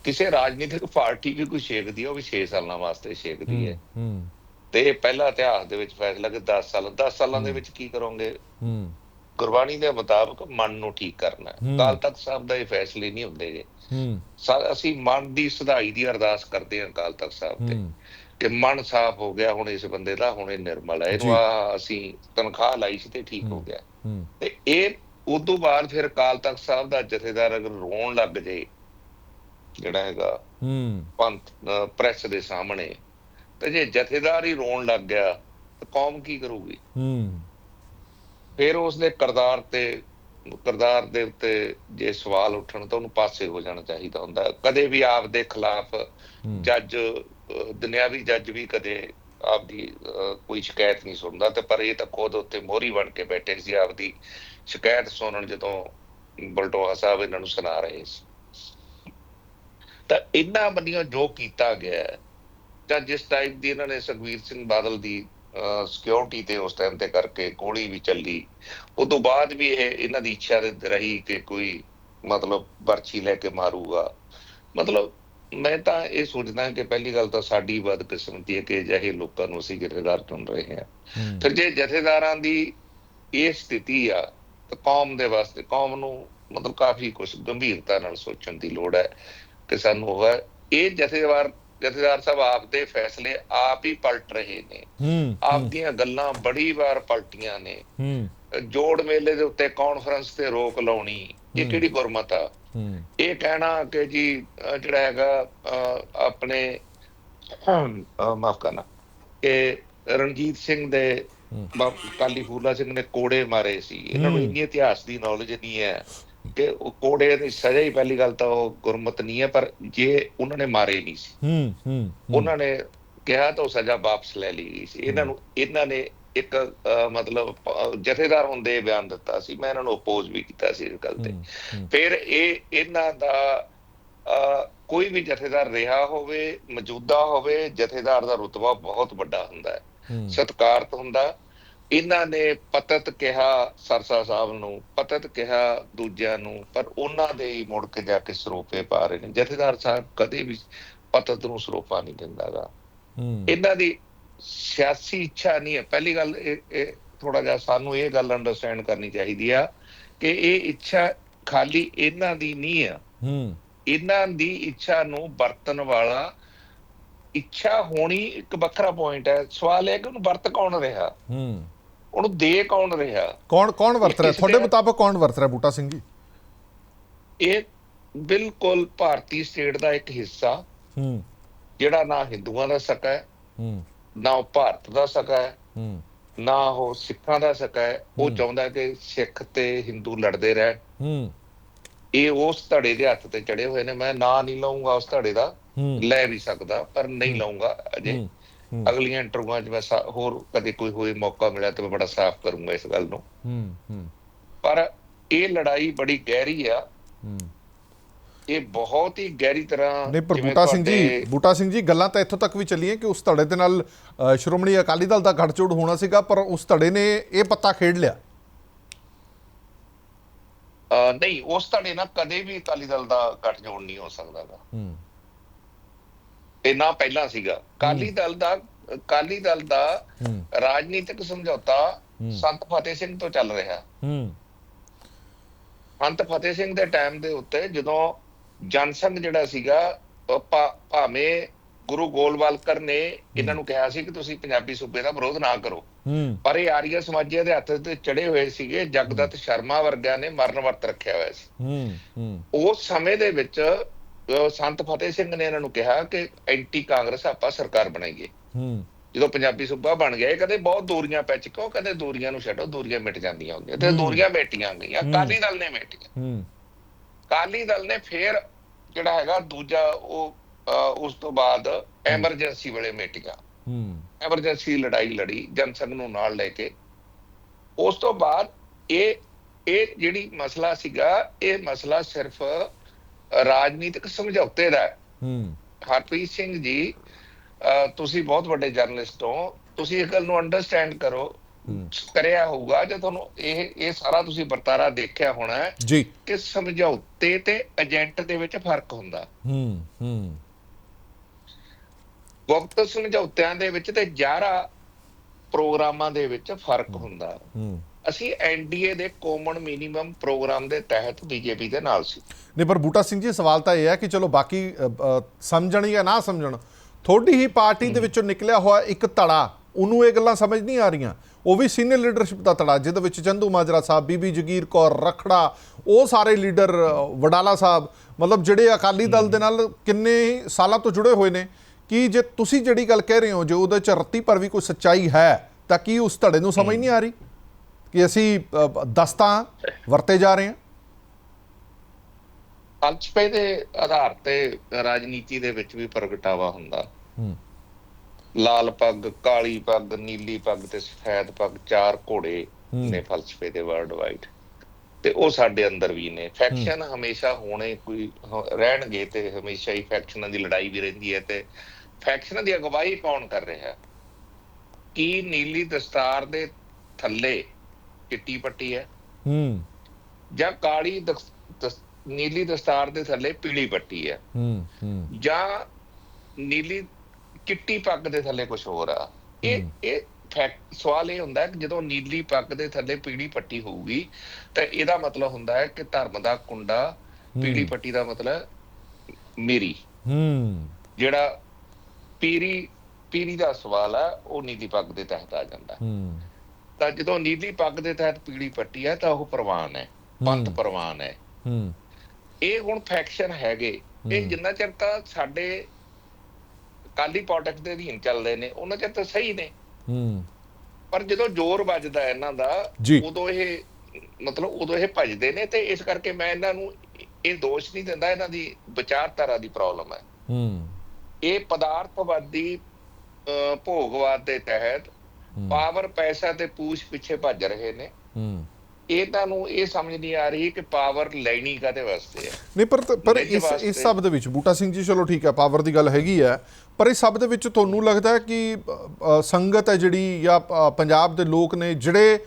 ਕਿਸੇ ਰਾਜਨੀਤਿਕ ਪਾਰਟੀ ਵੀ ਕੋਈ ਛੇਕਦੀ ਹੈ ਉਹ ਵੀ 6 ਸਾਲਾਂ ਵਾਸਤੇ ਛੇਕਦੀ ਹੈ ਹੂੰ। ਤੇ ਇਹ ਪਹਿਲਾ ਇਤਿਹਾਸ ਦੇ ਵਿੱਚ ਫੈਸਲਾ ਕਿ 10 ਸਾਲ 10 ਸਾਲਾਂ ਦੇ ਵਿੱਚ ਕੀ ਕਰੋਗੇ? ਹੂੰ। ਗੁਰਬਾਣੀ ਦੇ ਮੁਤਾਬਕ ਮਨ ਨੂੰ ਠੀਕ ਕਰਨਾ ਹੈ। ਹੂੰ। ਕਾਲ ਤਖਤ ਸਾਹਿਬ ਦਾ ਇਹ ਫੈਸਲੇ ਨਹੀਂ ਹੁੰਦੇਗੇ ਹੂੰ। ਸਾ- ਅਸੀਂ ਮਨ ਦੀ ਸੁਧਾਈ ਦੀ ਅਰਦਾਸ ਕਰਦੇ ਹਾਂ ਕਾਲ ਤਖਤ ਸਾਹਿਬ ਤੇ। ਹੂੰ। ਕਿ ਮਨ ਸਾਫ਼ ਹੋ ਗਿਆ ਹੁਣ ਇਸ ਬੰਦੇ ਦਾ ਹੁਣ ਇਹ ਨਿਰਮਲ ਹੈ। ਜੀ। ਇਹਨੂੰ ਅਸੀਂ ਤਨਖਾਹ ਲਾਈ ਸੀ ਤੇ ਠੀਕ ਹੋ ਗਿਆ। ਹੂੰ। ਤੇ ਇਹ ਤੋਂ ਬਾਅਦ ਫਿਰ ਕਾਲ ਤਖਤ ਸਾਹਿਬ ਦਾ ਜਥੇਦਾਰ ਅਗਰ ਰੋਣ ਲੱਗ ਜੇ ਜਿਹੜਾ ਹੈਗਾ ਹੂੰ। ਪੰਥ ਪ੍ਰੈਸ ਦੇ ਸਾਹਮਣੇ। ਤੇ ਜੇ ਜਥੇਦਾਰ ਹੀ ਰੋਣ ਲੱਗ ਗਿਆ ਤਾਂ ਕੌਮ ਕੀ ਕਰੂਗੀ? ਹੂੰ। ਫਿਰ ਉਸ ਦੇ ਕਰਤਾਰ ਤੇ ਕਰਤਾਰ ਦੇ ਉੱਤੇ ਜੇ ਸਵਾਲ ਉੱਠਣ ਤਾਂ ਉਹਨੂੰ ਪਾਸੇ ਹੋ ਜਾਣਾ ਚਾਹੀਦਾ ਹੁੰਦਾ। ਕਦੇ ਵੀ ਆਪ ਦੇ ਖਿਲਾਫ। ਜੱਜ ਦੁਨਿਆਵੀ ਜੱਜ ਵੀ ਕਦੇ ਆਪਦੀ ਅਹ, ਕੋਈ ਸ਼ਿਕਾਇਤ ਨਹੀਂ ਸੁਣਦਾ। ਤੇ ਪਰ ਇਹ ਤਾਂ ਖੁਦ ਉੱਤੇ ਮੋਹਰੀ ਬਣ ਕੇ ਬੈਠੇ ਸੀ ਆਪਦੀ ਸ਼ਿਕਾਇਤ ਸੁਣਨ ਜਦੋਂ ਬਲਟੋਹਾ ਸਾਹਿਬ ਇਹਨਾਂ ਨੂੰ ਸੁਣਾ ਰਹੇ ਸੀ। ਤਾਂ ਇਹਨਾਂ ਬੰਦੀਆਂ ਜੋ ਕੀਤਾ ਗਿਆ ਜਾਂ ਜਿਸ ਟਾਈਪ ਦੀ ਇਹਨਾਂ ਨੇ ਸੁਖਵੀਰ ਸਿੰਘ ਬਾਦਲ ਦੀ ਸਿਕਿਉਰਿਟੀ ਤੇ ਉਸ ਟਾਈਮ ਤੇ ਕਰਕੇ ਗੋਲੀ ਵੀ ਚੱਲੀ ਉਸ ਤੋਂ ਬਾਅਦ ਵੀ ਇਹ ਇਹਨਾਂ ਦੀ ਇੱਛਾ ਰਹੀ ਕਿ ਕੋਈ ਮਤਲਬ ਬਰਛੀ ਲੈ ਕੇ ਮਾਰੂਗਾ। ਮਤਲਬ ਮੈਂ ਤਾਂ ਇਹ ਸੋਚਦਾ ਕਿ ਪਹਿਲੀ ਗੱਲ ਤਾਂ ਸਾਡੀ ਬਦਕਿਸਮਤੀ ਹੈ ਕਿ ਅਜਿਹੇ ਲੋਕਾਂ ਨੂੰ ਅਸੀਂ ਜਥੇਦਾਰ ਚੁਣ ਰਹੇ ਹੂੰ। ਫਿਰ ਜੇ ਜਥੇਦਾਰਾਂ ਦੀ ਇਹ ਸਥਿਤੀ ਆ ਤਾਂ ਕੌਮ ਦੇ ਵਾਸਤੇ ਕੌਮ ਨੂੰ ਮਤਲਬ ਕਾਫੀ ਕੁਝ ਗੰਭੀਰਤਾ ਨਾਲ ਸੋਚਣ ਦੀ ਲੋੜ ਹੈ। ਕਿ ਸਾਨੂੰ ਉਹ ਹੈ। ਇਹ ਜਥੇਦਾਰ ਜਥੇਦਾਰ ਸਾਹਿਬ ਆਪ ਦੇ ਫੈਸਲੇ ਆਪ ਹੀ ਪਲਟ ਰਹੇ ਨੇ। ਹੂੰ ਆਪ ਦੀਆਂ ਗੱਲਾਂ ਬੜੀ ਵਾਰ ਪਲਟੀਆਂ ਨੇ। ਹੂੰ। ਜੋੜ ਮੇਲੇ ਦੇ ਉੱਤੇ ਕਾਨਫਰੰਸ ਤੇ ਰੋਕ ਲਾਉਣੀ ਇਹ। ਕਿਹੜੀ ਗੁਰਮਤ ਆ? ਇਹ ਕਹਿਣਾ ਕਿ ਜੀ ਜਿਹੜਾ ਹੈਗਾ ਆਪਣੇ ਮਾਫ ਕਰਨਾ ਕਿ ਰਣਜੀਤ ਸਿੰਘ ਦੇ ਕਾਲੀ ਫੂਲਾ ਸਿੰਘ ਨੇ ਕੋੜੇ ਮਾਰੇ ਸੀ। ਇਹਨਾਂ ਨੂੰ। ਇੰਨੀ ਇਤਿਹਾਸ ਦੀ ਨੌਲੇਜ ਨਹੀਂ ਹੈ। ਕਿ ਉਹ ਕੋੜੇ ਦੀ ਸਜ਼ਾ ਹੀ ਪਹਿਲੀ ਗੱਲ ਤਾਂ ਉਹ ਗੁਰਮਤ ਨਹੀਂ ਹੈ ਪਰ ਜੇ ਉਹਨਾਂ ਨੇ ਮਾਰੇ ਨਹੀਂ ਸੀ ਹੂੰ ਹੂੰ ਉਹਨਾਂ ਨੇ ਕਿਹਾ ਤਾਂ ਉਹ ਸਜ਼ਾ ਵਾਪਸ ਲੈ ਲਈ ਗਈ ਸੀ। ਇਹਨਾਂ ਨੂੰ ਇਹਨਾਂ ਨੇ ਇੱਕ ਮਤਲਬ ਜਥੇਦਾਰ ਹੁੰਦੇ ਬਿਆਨ ਦਿੱਤਾ ਸੀ। ਮੈਂ ਇਹਨਾਂ ਨੂੰ ਅਪੋਜ਼ ਵੀ ਕੀਤਾ ਸੀ ਇਸ ਗੱਲ ਤੇ। ਫਿਰ ਇਹ ਇਹਨਾਂ ਦਾ ਕੋਈ ਵੀ ਜਥੇਦਾਰ ਰਿਹਾ ਹੋਵੇ ਮੌਜੂਦਾ ਹੋਵੇ ਜਥੇਦਾਰ ਦਾ ਰੁਤਬਾ ਬਹੁਤ ਵੱਡਾ ਹੁੰਦਾ ਹੂੰ, ਸਤਿਕਾਰਤ ਹੁੰਦਾ ਇਹਨਾਂ ਨੇ ਪਤਤ ਕਿਹਾ ਸਰਸਾ ਸਾਹਿਬ ਨੂੰ ਪਤਤ ਕਿਹਾ ਦੂਜਿਆਂ ਨੂੰ ਪਰ ਉਹਨਾਂ ਦੇ ਹੀ ਮੁੜ ਕੇ ਜਾ ਕੇ ਸਰੋਪੇ ਪਾ ਰਹੇ ਨੇ। ਜਥੇਦਾਰ ਸਾਹਿਬ ਕਦੇ ਵੀ ਪਤਤ ਨੂੰ ਸਰੋਪਾ ਨਹੀਂ ਦਿੰਦਾਗਾ। ਇਹਨਾਂ ਦੀ ਸਿਆਸੀ ਇੱਛਾ ਨਹੀਂ ਹੈ। ਪਹਿਲੀ ਗੱਲ ਇਹ ਥੋੜਾ ਜਿਹਾ ਸਾਨੂੰ ਇਹ ਗੱਲ ਅੰਡਰਸਟੈਂਡ ਕਰਨੀ ਚਾਹੀਦੀ ਆ ਕਿ ਇਹ ਇੱਛਾ ਖਾਲੀ ਇਹਨਾਂ ਦੀ ਨਹੀਂ ਆ। ਹੂੰ। ਇਹਨਾਂ ਦੀ ਇੱਛਾ ਨੂੰ ਵਰਤਣ ਵਾਲਾ ਇੱਛਾ ਹੋਣੀ ਇੱਕ ਵੱਖਰਾ ਪੁਆਇੰਟ ਹੈ। ਸਵਾਲ ਇਹ ਹੈ ਕਿ ਉਹਨੂੰ ਵਰਤ ਕੌਣ ਰਿਹਾ? ਹੂੰ। ਉਹਨੂੰ ਦੇ ਕੌਣ ਰਿਹਾ? ਕੌਣ ਕੌਣ ਵਰਤ ਰਿਹਾ? ਤੁਹਾਡੇ ਮੁਤਾਬਕ ਕੌਣ ਵਰਤ ਰਿਹਾ ਬੂਟਾ ਸਿੰਘ ਜੀ? ਇਹ ਬਿਲਕੁਲ ਭਾਰਤੀ ਸਟੇਟ ਦਾ ਇੱਕ ਹਿੱਸਾ। ਹੂੰ। ਜਿਹੜਾ ਨਾ ਹਿੰਦੂਆਂ ਦਾ ਸਕਾ ਹੈ ਹੂੰ। ਨਾ ਉਹ ਭਾਰਤ ਦਾ ਸਕਾ ਹੈ ਹੂੰ। ਨਾ ਉਹ ਸਿੱਖਾਂ ਦਾ ਸਕਾ ਹੈ। ਉਹ। ਚਾਹੁੰਦਾ ਕਿ ਸਿੱਖ ਤੇ ਹਿੰਦੂ ਲੜਦੇ ਰਹਿਣ। ਹੂੰ। ਇਹ ਉਸ ਧੜੇ ਦੇ ਹੱਥ ਤੇ ਚੜੇ ਹੋਏ ਨੇ। ਮੈਂ ਨਾਂ ਨਹੀਂ ਲਵਾਂਗਾ ਉਸ ਧੜੇ ਦਾ। ਲੈ ਵੀ ਸਕਦਾ ਪਰ ਨਹੀਂ ਲਵਾਂਗਾ ਅਜੇ। ਅਗਲੀਆਂ ਇੰਟਰਵਿਊਆਂ 'ਚ ਮੈਂ ਹੋਰ ਕਦੇ ਕੋਈ ਹੋਏ ਮੌਕਾ ਮਿਲਿਆ ਤਾਂ ਮੈਂ ਬੜਾ ਸਾਫ਼ ਕਰੂੰਗਾ ਇਸ ਗੱਲ ਨੂੰ। ਹੂੰ ਹੂੰ। ਪਰ ਇਹ ਲੜਾਈ ਬੜੀ ਗਹਿਰੀ ਆ। ਹੂੰ। ਇਹ ਬਹੁਤ ਹੀ ਗਹਿਰੀ ਤਰ੍ਹਾਂ ਨਹੀਂ ਪਰ ਬੂਟਾ ਸਿੰਘ ਜੀ ਬੂਟਾ ਸਿੰਘ ਜੀ ਗੱਲਾਂ ਤਾਂ ਇੱਥੋਂ ਤੱਕ ਵੀ ਚੱਲੀਆਂ ਕਿ ਉਸ ਧੜੇ ਦੇ ਨਾਲ ਸ਼੍ਰੋਮਣੀ ਅਕਾਲੀ ਦਲ ਦਾ ਗੱਠਜੋੜ ਹੋਣਾ ਸੀਗਾ ਪਰ ਉਸ ਧੜੇ ਨੇ ਇਹ ਪੱਤਾ ਖੇਡ ਲਿਆ। ਨਹੀਂ ਉਸ ਧੜੇ ਨਾਲ ਕਦੇ ਵੀ ਅਕਾਲੀ ਦਲ ਦਾ ਗੱਠਜੋੜ ਨਹੀਂ ਹੋ ਸਕਦਾ ਹੂੰ। ਇਹ ਨਾ ਪਹਿਲਾਂ ਸੀਗਾ। ਅਕਾਲੀ ਦਲ ਦਾ ਅਕਾਲੀ ਦਲ ਦਾ ਰਾਜਨੀਤਿਕ ਸਮਝੌਤਾ। ਸੰਤ ਫਤਿਹ ਸਿੰਘ ਤੋਂ ਚੱਲ ਰਿਹਾ। ਹੂੰ। ਸੰਤ ਫਤਿਹ ਸਿੰਘ ਦੇ ਟਾਈਮ ਦੇ ਉੱਤੇ ਜਦੋਂ ਜਨਸੰਘ ਜਿਹੜਾ ਸੀਗਾ ਭਾਵੇਂ ਗੁਰੂ ਗੋਲਵਾਲਕਰ ਨੇ ਇਹਨਾਂ ਨੂੰ ਕਿਹਾ ਸੀ ਕਿ ਤੁਸੀਂ ਪੰਜਾਬੀ ਸੂਬੇ ਦਾ ਵਿਰੋਧ ਨਾ ਕਰੋ। ਪਰ ਇਹ ਆਰੀਆ ਸਮਾਜੀਆਂ ਦੇ ਹੱਥ ਤੇ ਚੜੇ ਹੋਏ ਸੀਗੇ ਜਗਦਤ ਸ਼ਰਮਾ ਵਰਗਿਆਂ ਨੇ ਮਰਨ ਵਰਤ ਰੱਖਿਆ ਹੋਇਆ ਸੀ। ਹੂੰ ਹੂੰ। ਉਸ ਸਮੇਂ ਦੇ ਵਿੱਚ ਸੰਤ ਫਤਿਹ ਸਿੰਘ ਨੇ ਇਹਨਾਂ ਨੂੰ ਕਿਹਾ ਕਿ ਐਂਟੀ ਕਾਂਗਰਸ ਆਪਾਂ ਸਰਕਾਰ ਬਣਾਈਏ। ਹੂੰ। ਜਦੋਂ ਪੰਜਾਬੀ ਸੂਬਾ ਬਣ ਗਿਆ ਇਹ ਕਦੇ ਬਹੁਤ ਦੂਰੀਆਂ ਪੈ ਚੁੱਕੋ ਕਦੇ ਦੂਰੀਆਂ ਨੂੰ ਛੱਡੋ ਦੂਰੀਆਂ ਮਿਟ ਜਾਂਦੀਆਂ ਹੁੰਦੀਆਂ ਤੇ। ਦੂਰੀਆਂ ਮੇਟੀਆਂ ਗਈਆਂ ਹੂੰ। ਅਕਾਲੀ ਦਲ ਨੇ ਮੇਟੀਆਂ। ਹੂੰ। ਅਕਾਲੀ ਦਲ ਨੇ ਫੇਰ ਜਿਹੜਾ ਹੈਗਾ ਦੂਜਾ ਉਹ ਉਸ ਤੋਂ ਬਾਅਦ ਐਮਰਜੈਂਸੀ ਵੇਲੇ ਮੇਟੀਆਂ। ਹੂੰ। ਐਮਰਜੈਂਸੀ ਲੜਾਈ ਲੜੀ ਜਨਸੰਘ ਨੂੰ ਨਾਲ ਲੈ ਕੇ। ਉਸ ਤੋਂ ਬਾਅਦ ਇਹ ਇਹ ਜਿਹੜੀ ਮਸਲਾ ਸੀਗਾ ਇਹ ਮਸਲਾ ਸਿਰਫ ਰਾਜਨੀਤਿਕ ਸਮਝੌਤੇ ਦਾ ਹੈ। ਹਰਪ੍ਰੀਤ ਸਿੰਘ ਜੀ ਤੁਸੀਂ ਬਹੁਤ ਵੱਡੇ ਜਰਨਲਿਸਟ ਹੋ। ਤੁਸੀਂ ਇਹ ਗੱਲ ਨੂੰ ਅੰਡਰਸਟੈਂਡ ਕਰੋ। ਕਰਿਆ ਹੋਊਗਾ ਜੇ ਤੁਹਾਨੂੰ ਇਹ ਇਹ ਸਾਰਾ ਤੁਸੀਂ ਵਰਤਾਰਾ ਦੇਖਿਆ ਹੋਣਾ ਜੀ। ਕਿ ਸਮਝੌਤੇ ਤੇ ਏਜੰਟ ਦੇ ਵਿੱਚ ਫ਼ਰਕ ਹੁੰਦਾ। ਹੂੰ ਹੂੰ। ਗੁਪਤ ਸਮਝੌਤਿਆਂ ਦੇ ਵਿੱਚ ਤੇ ਜਾਰਾ ਪ੍ਰੋਗਰਾਮਾਂ ਦੇ ਵਿੱਚ ਫ਼ਰਕ ਹੁੰਦਾ। ਹੂੰ। ਅਸੀਂ ਐਨਡੀਏ ਦੇ ਕਾਮਨ ਮਿਨੀਮਮ ਪ੍ਰੋਗਰਾਮ ਦੇ ਤਹਿਤ ਬੀਜੇਪੀ ਦੇ ਨਾਲ ਸੀ। ਨਹੀਂ ਪਰ ਬੂਟਾ ਸਿੰਘ ਜੀ ਸਵਾਲ ਤਾਂ ਇਹ ਹੈ ਕਿ ਚਲੋ ਬਾਕੀ ਸਮਝਣ ਜਾਂ ਨਾ ਸਮਝਣ ਤੁਹਾਡੀ ਹੀ ਪਾਰਟੀ ਦੇ ਵਿੱਚੋਂ ਨਿਕਲਿਆ ਹੋਇਆ ਇੱਕ ਧੜਾ ਉਹਨੂੰ ਇਹ ਗੱਲਾਂ ਸਮਝ ਨਹੀਂ ਆ ਰਹੀਆਂ। ਉਹ ਵੀ ਸੀਨੀਅਰ ਲੀਡਰਸ਼ਿਪ ਦਾ ਧੜਾ ਜਿਹਦੇ ਵਿੱਚ ਚੰਦੂ ਮਾਜਰਾ ਸਾਹਿਬ ਬੀਬੀ ਜਗੀਰ ਕੌਰ ਰਖੜਾ ਉਹ ਸਾਰੇ ਲੀਡਰ ਵਡਾਲਾ ਸਾਹਿਬ ਮਤਲਬ ਜਿਹੜੇ ਅਕਾਲੀ ਦਲ ਦੇ ਨਾਲ ਕਿੰਨੇ ਸਾਲਾਂ ਤੋਂ ਜੁੜੇ ਹੋਏ ਨੇ ਕਿ ਜੇ ਤੁਸੀਂ ਜਿਹੜੀ ਗੱਲ ਕਹਿ ਰਹੇ ਹੋ ਜੇ ਉਹਦੇ ਚ ਰੱਤੀ ਪਰ ਵੀ ਕੋਈ ਸੱਚਾਈ ਹੈ ਤਾਂ ਕੀ ਉਸ ਧੜੇ ਨੂੰ ਸਮਝ ਨਹੀਂ ਆ ਰਹੀ? ਕਿ ਅਸੀਂ ਦਸਤਾਂ ਵਰਤੇ ਜਾ ਰਹੇ ਹਾਂ। ਫਲਸਫੇ ਦੇ ਆਧਾਰ ਤੇ ਰਾਜਨੀਤੀ ਦੇ ਵਿੱਚ ਵੀ ਪ੍ਰਗਟਾਵਾ ਹੁੰਦਾ। ਹੂੰ। ਲਾਲ ਪੱਗ ਕਾਲੀ ਪੱਗ ਨੀਲੀ ਪੱਗ ਤੇ ਸਫੈਦ ਪੱਗ ਚਾਰ ਘੋੜੇ। ਨੇ ਫਲਸਫੇ ਦੇ ਵਰਲਡ ਵਾਈਡ ਤੇ ਉਹ ਸਾਡੇ ਅੰਦਰ ਵੀ ਨੇ। ਫੈਕਸ਼ਨ ਹਮੇਸ਼ਾ ਹੋਣੇ ਕੋਈ ਰਹਿਣਗੇ ਤੇ ਹਮੇਸ਼ਾ ਹੀ ਫੈਕਸ਼ਨਾਂ ਦੀ ਲੜਾਈ ਵੀ ਰਹਿੰਦੀ ਹੈ ਤੇ ਫੈਕਸ਼ਨਾਂ ਦੀ ਅਗਵਾਈ ਕੌਣ ਕਰ ਰਿਹਾ? ਕੀ ਨੀਲੀ ਦਸਤਾਰ ਦੇ ਥੱਲੇ ਚਿੱਟੀ ਪੱਟੀ ਹੈ। ਹੂੰ। ਜਾਂ ਕਾਲੀ ਨੀਲੀ ਦਸਤਾਰ ਦੇ ਥੱਲੇ ਪੀਲੀ ਪੱਟੀ ਹੈ। ਹੂੰ ਹੂੰ। ਜਾਂ ਨੀਲੀ ਚਿੱਟੀ ਪੱਗ ਦੇ ਥੱਲੇ ਕੁਝ ਹੋਰ ਆ। ਇਹ। ਇਹ ਫੈਕਟ ਸਵਾਲ ਇਹ ਹੁੰਦਾ ਕਿ ਜਦੋਂ ਨੀਲੀ ਪੱਗ ਦੇ ਥੱਲੇ ਪੀਲੀ ਪੱਟੀ ਹੋਊਗੀ ਤਾਂ ਇਹਦਾ ਮਤਲਬ ਹੁੰਦਾ ਹੈ ਕਿ ਧਰਮ ਦਾ ਕੁੰਡਾ ਪੀਲੀ। ਪੱਟੀ ਦਾ ਮਤਲਬ ਮੇਰੀ। ਹੂੰ। ਜਿਹੜਾ ਪੀਰੀ ਪੀਰੀ ਦਾ ਸਵਾਲ ਹੈ ਉਹ ਨੀਲੀ ਪੱਗ ਦੇ ਤਹਿਤ ਆ ਜਾਂਦਾ ਹੂੰ। ਤਾਂ ਜਦੋਂ ਨੀਲੀ ਪੱਗ ਦੇ ਤਹਿਤ ਪੀਲੀ ਪੱਟੀ ਹੈ ਤਾਂ ਉਹ ਪ੍ਰਵਾਨ ਹੈ ਪੰਥ। ਪ੍ਰਵਾਨ ਹੈ। ਹੂੰ। ਇਹ ਹੁਣ ਫੈਕਸ਼ਨ ਹੈਗੇ। ਇਹ। ਜਿੰਨਾ ਚਿਰ ਤਾਂ ਸਾਡੇ ਕਾਲੀ ਪੋਲਿਟਿਕਸ ਦੇ ਅਧੀਨ ਚੱਲਦੇ ਨੇ ਉਹਨਾਂ ਚਿਰ ਤਾਂ ਸਹੀ ਨੇ। ਹੂੰ। ਪਰ ਜਦੋਂ ਜ਼ੋਰ ਵੱਜਦਾ ਇਹਨਾਂ ਦਾ। ਉਦੋਂ ਇਹ ਮਤਲਬ ਉਦੋਂ ਇਹ ਭਜਦੇ ਨੇ ਤੇ ਇਸ ਕਰਕੇ ਮੈਂ ਇਹਨਾਂ ਨੂੰ ਇਹ ਦੋਸ਼ ਨਹੀਂ ਦਿੰਦਾ ਇਹਨਾਂ ਦੀ ਵਿਚਾਰਧਾਰਾ ਦੀ ਪ੍ਰੋਬਲਮ ਹੈ। ਹੂੰ। ਇਹ ਪਦਾਰਥਵਾਦੀ ਭੋਗਵਾਦ ਦੇ ਤਹਿਤ ਪਾਵਰ ਪੈਸਾ ਤੇ ਪੂਛ ਪਿੱਛੇ ਭੱਜ ਰਹੇ ਨੇ। ਹੂੰ। ਇਹਨਾਂ ਨੂੰ ਇਹ ਸਮਝ ਨਹੀਂ ਆ ਰਹੀ ਕਿ ਪਾਵਰ ਲੈਣੀ ਕਾਦੇ ਵਾਸਤੇ ਹੈ ਨਹੀਂ ਪਰ ਪਰ ਇਸ ਇਸ ਸਭ ਦੇ ਵਿੱਚ ਬੂਟਾ ਸਿੰਘ ਜੀ ਚਲੋ ਠੀਕ ਹੈ ਪਾਵਰ ਦੀ ਗੱਲ ਹੈਗੀ ਹੈ ਪਰ ਇਸ ਸਭ ਦੇ ਵਿੱਚ ਤੁਹਾਨੂੰ ਲੱਗਦਾ ਹੈ ਕਿ ਸੰਗਤ ਹੈ ਜਿਹੜੀ ਜਾਂ ਪੰਜਾਬ ਦੇ ਲੋਕ ਨੇ ਜਿਹੜੇ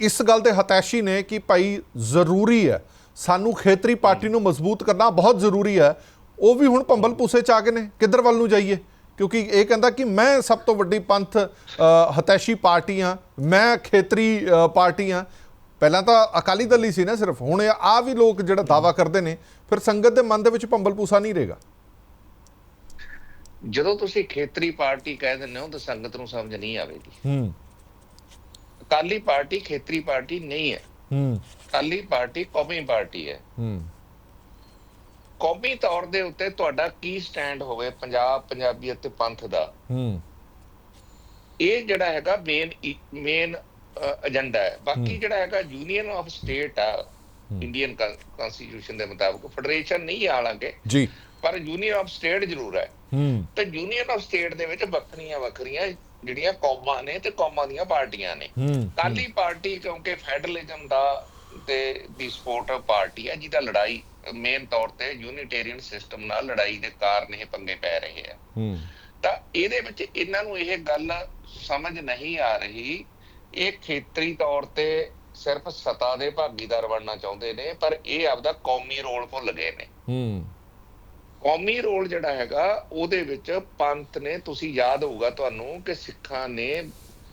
ਇਸ ਗੱਲ ਦੇ ਹਤੈਸ਼ੀ ਨੇ ਕਿ ਭਾਈ ਜ਼ਰੂਰੀ ਹੈ ਸਾਨੂੰ ਖੇਤਰੀ ਪਾਰਟੀ ਨੂੰ ਮਜ਼ਬੂਤ ਕਰਨਾ ਬਹੁਤ ਜ਼ਰੂਰੀ ਹੈ। ਉਹ ਵੀ ਹੁਣ ਭੰਬਲ ਪੂਸੇ ਚ ਆ ਗਏ ਨੇ ਕਿੱਧਰ ਵੱਲ ਨੂੰ ਜਾਈਏ? ਕਿਉਂਕਿ ਇਹ ਕਹਿੰਦਾ ਕਿ ਮੈਂ ਸਭ ਤੋਂ ਵੱਡੀ ਪੰਥ ਹਤੈਸ਼ੀ ਪਾਰਟੀ ਆ ਮੈਂ ਖੇਤਰੀ ਪਾਰਟੀ ਆ ਪਹਿਲਾਂ ਤਾਂ ਅਕਾਲੀ ਦਲ ਹੀ ਸੀ ਨਾ ਸਿਰਫ ਹੁਣ ਆ ਵੀ ਲੋਕ ਜਿਹੜਾ ਦਾਵਾ ਕਰਦੇ ਨੇ ਫਿਰ ਸੰਗਤ ਦੇ ਮਨ ਦੇ ਵਿੱਚ ਭੰਬਲ ਪੂਸਾ ਨਹੀਂ ਰਹੇਗਾ। ਜਦੋਂ ਤੁਸੀਂ ਖੇਤਰੀ ਪਾਰਟੀ ਕਹਿ ਦਿੰਦੇ ਹੋ ਤਾਂ ਸੰਗਤ ਨੂੰ ਸਮਝ ਨਹੀਂ ਆਵੇਗੀ। ਹੂੰ। ਅਕਾਲੀ ਪਾਰਟੀ ਖੇਤਰੀ ਪਾਰਟੀ ਨਹੀਂ ਹੈ। ਹੂੰ। ਅਕਾਲੀ ਪਾਰਟੀ ਕੌਮੀ ਪਾਰਟੀ ਹੈ। ਹੂੰ। ਕੌਮੀ ਤੌਰ ਦੇ ਉੱਤੇ ਤੁਹਾਡਾ ਕੀ ਸਟੈਂਡ ਹੋਵੇ ਪੰਜਾਬ ਪੰਜਾਬੀਅਤ ਤੇ ਪੰਥ ਦਾ? ਹੂੰ। ਇਹ ਜਿਹੜਾ ਹੈਗਾ ਮੇਨ ਮੇਨ ਏਜੰਡਾ ਹੈ। ਬਾਕੀ ਜਿਹੜਾ ਹੈਗਾ ਯੂਨੀਅਨ ਆਫ ਸਟੇਟ ਆ ਇੰਡੀਅਨ ਕਨਸਟੀਟਿਊਸ਼ਨ ਦੇ ਮੁਤਾਬਕ ਫੈਡਰੇਸ਼ਨ ਨਹੀਂ ਹਾਲਾਂਕਿ ਜੀ। ਪਰ ਯੂਨੀਅਨ ਆਫ ਸਟੇਟ ਜ਼ਰੂਰ ਹੈ। ਹੂੰ। ਤੇ ਯੂਨੀਅਨ ਆਫ ਸਟੇਟ ਦੇ ਵਿੱਚ ਵੱਖਰੀਆਂ ਵੱਖਰੀਆਂ ਜਿਹੜੀਆਂ ਕੌਮਾਂ ਨੇ ਤੇ ਕੌਮਾਂ ਦੀਆਂ ਪਾਰਟੀਆਂ ਨੇ। ਕਾਲੀ ਪਾਰਟੀ ਕਿਉਂਕਿ ਫੈਡਰਲਿਜ਼ਮ ਦਾ ਤੇ ਦੀ ਸਪੋਰਟਰ ਪਾਰਟੀ ਹੈ ਜਿਹਦਾ ਲੜਾਈ ਮੇਨ ਤੌਰ ਤੇ ਯੂਨਿਟੇਰੀਅਨ ਸਿਸਟਮ ਨਾਲ ਲੜਾਈ ਦੇ ਕਾਰਨ ਇਹ ਪੰਗੇ ਪੈ ਰਹੇ ਆ। ਹੂੰ। ਤਾਂ ਇਹਦੇ ਵਿੱਚ ਇਹਨਾਂ ਨੂੰ ਇਹ ਗੱਲ ਸਮਝ ਨਹੀਂ ਆ ਰਹੀ ਇਹ ਖੇਤਰੀ ਤੌਰ ਤੇ ਸਿਰਫ ਸਤਾ ਦੇ ਭਾਗੀਦਾਰ ਬਣਨਾ ਚਾਹੁੰਦੇ ਨੇ ਪਰ ਇਹ ਆਪਦਾ ਕੌਮੀ ਰੋਲ ਭੁੱਲ ਗਏ ਨੇ। ਹੂੰ। ਕੌਮੀ ਰੋਲ ਜਿਹੜਾ ਹੈਗਾ ਉਹਦੇ ਵਿੱਚ ਪੰਥ ਨੇ ਤੁਸੀਂ ਯਾਦ ਹੋਊਗਾ ਤੁਹਾਨੂੰ ਕਿ ਸਿੱਖਾਂ ਨੇ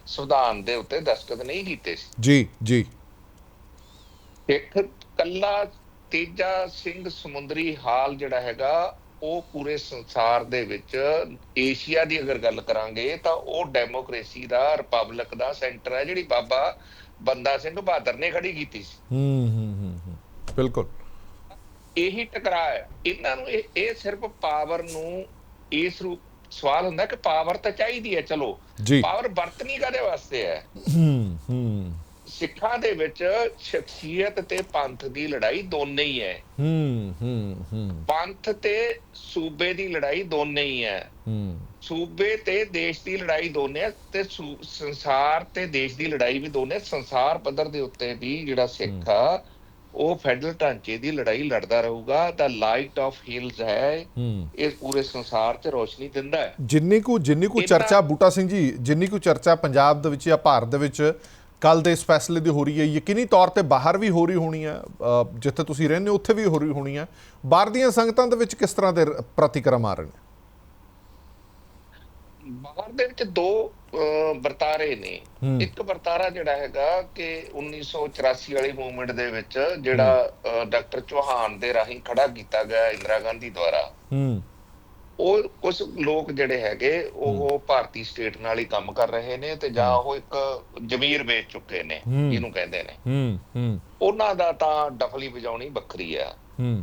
ਸੰਵਿਧਾਨ ਦੇ ਉੱਤੇ ਦਸਤਖਤ ਨਹੀਂ ਕੀਤੇ ਸੀ। ਜੀ ਜੀ। ਇੱਕ ਕੱਲਾ ਤੇਜਾ ਸਿੰਘ ਸਮੁੰਦਰੀ ਹਾਲ ਜਿਹੜਾ ਹੈਗਾ ਉਹ ਪੂਰੇ ਸੰਸਾਰ ਦੇ ਵਿੱਚ ਏਸ਼ੀਆ ਦੀ ਅਗਰ ਗੱਲ ਕਰਾਂਗੇ ਤਾਂ ਉਹ ਡੈਮੋਕ੍ਰੇਸੀ ਦਾ ਰਿਪਬਲਿਕ ਦਾ ਸੈਂਟਰ ਹੈ ਜਿਹੜੀ ਬਾਬਾ ਬੰਦਾ ਸਿੰਘ ਬਹਾਦਰ ਨੇ ਖੜੀ ਕੀਤੀ ਸੀ। ਹੂੰ ਹੂੰ ਹੂੰ ਹੂੰ ਬਿਲਕੁਲ। ਇਹੀ ਟਕਰਾਅ ਹੈ। ਇਹਨਾਂ ਨੂੰ ਇਹ ਇਹ ਸਿਰਫ ਪਾਵਰ ਨੂੰ ਇਸ ਰੂਪ ਸਵਾਲ ਹੁੰਦਾ ਕਿ ਪਾਵਰ ਤਾਂ ਚਾਹੀਦੀ ਹੈ ਚਲੋ। ਪਾਵਰ ਵਰਤਨੀ ਕਾਦੇ ਵਾਸਤੇ ਹੈ? ਹੂੰ ਹੂੰ ਸਿੱਖਾਂ ਦੇ ਵਿੱਚ ਸ਼ਖਸੀਅਤ ਤੇ ਪੰਥ ਦੀ ਲੜਾਈ ਦੋਨੇ ਹੀ ਹੈ। ਹੂੰ ਹੂੰ ਹੂੰ। ਪੰਥ ਤੇ ਸੂਬੇ ਦੀ ਲੜਾਈ ਦੋਨੇ ਹੀ ਹੈ। ਹੂੰ। ਸੂਬੇ ਤੇ ਦੇਸ਼ ਦੀ ਲੜਾਈ ਦੋਨੇ ਹੈ ਤੇ ਸੰਸਾਰ ਤੇ ਦੇਸ਼ ਦੀ ਲੜਾਈ ਵੀ ਦੋਨੇ ਸੰਸਾਰ ਪੱਧਰ ਦੇ ਉੱਤੇ ਵੀ ਜਿਹੜਾ ਸਿੱਖ ਆ ਉਹ ਫੈਡਰਲ ਢਾਂਚੇ ਦੀ ਲੜਾਈ ਲੜਦਾ ਰਹੂਗਾ। ਤਾਂ ਲਾਈਟ ਆਫ ਹੀਲਸ ਹੈ। ਇਹ ਪੂਰੇ ਸੰਸਾਰ 'ਚ ਰੋਸ਼ਨੀ ਦਿੰਦਾ ਹੈ। ਜਿੰਨੀ ਕੁ ਜਿੰਨੀ ਕੁ ਚਰਚਾ ਬੂਟਾ ਸਿੰਘ ਜੀ ਜਿੰਨੀ ਕੁ ਚਰਚਾ ਪੰਜਾਬ ਦੇ ਵਿੱਚ ਜਾਂ ਭਾਰਤ ਦੇ ਵਿੱਚ ਕੱਲ ਦੇ ਇਸ ਫੈਸਲੇ ਦੀ ਹੋ ਰਹੀ ਹੈ ਯਕੀਨੀ ਤੌਰ ਤੇ ਬਾਹਰ ਵੀ ਹੋ ਰਹੀ ਹੋਣੀ ਹੈ ਜਿੱਥੇ ਤੁਸੀਂ ਰਹਿੰਦੇ ਹੋ ਉੱਥੇ ਵੀ ਹੋ ਰਹੀ ਹੋਣੀ ਹੈ। ਬਾਹਰ ਦੀਆਂ ਸੰਗਤਾਂ ਦੇ ਵਿੱਚ ਕਿਸ ਤਰ੍ਹਾਂ ਦੇ ਪ੍ਰਤੀਕਰਮ ਆ ਰਹੇ ਨੇ? ਬਾਹਰ ਦੇ ਵਿੱਚ ਦੋ ਵਰਤਾਰੇ ਨੇ। ਇੱਕ ਵਰਤਾਰਾ ਜਿਹੜਾ ਹੈਗਾ ਕਿ 1984 ਵਾਲੀ ਮੂਵਮੈਂਟ ਦੇ ਵਿੱਚ ਜਿਹੜਾ ਡਾਕਟਰ ਚੌਹਾਨ ਦੇ ਰਾਹੀਂ ਖੜਾ ਕੀਤਾ ਗਿਆ ਇੰਦਰਾ ਗਾਂਧੀ ਦੁਆਰਾ। ਹੂੰ। ਉਹ ਕੁਝ ਲੋਕ ਜਿਹੜੇ ਹੈਗੇ ਉਹ ਭਾਰਤੀ ਸਟੇਟ ਨਾਲ ਹੀ ਕੰਮ ਕਰ ਰਹੇ ਨੇ ਤੇ ਜਾਂ ਉਹ ਇੱਕ ਜ਼ਮੀਰ ਵੇਚ ਚੁੱਕੇ ਨੇ। ਇਹਨੂੰ ਕਹਿੰਦੇ ਨੇ। ਹੂੰ ਹੂੰ। ਉਹਨਾਂ ਦਾ ਤਾਂ ਡਫਲੀ ਵਜਾਉਣੀ ਵੱਖਰੀ ਆ।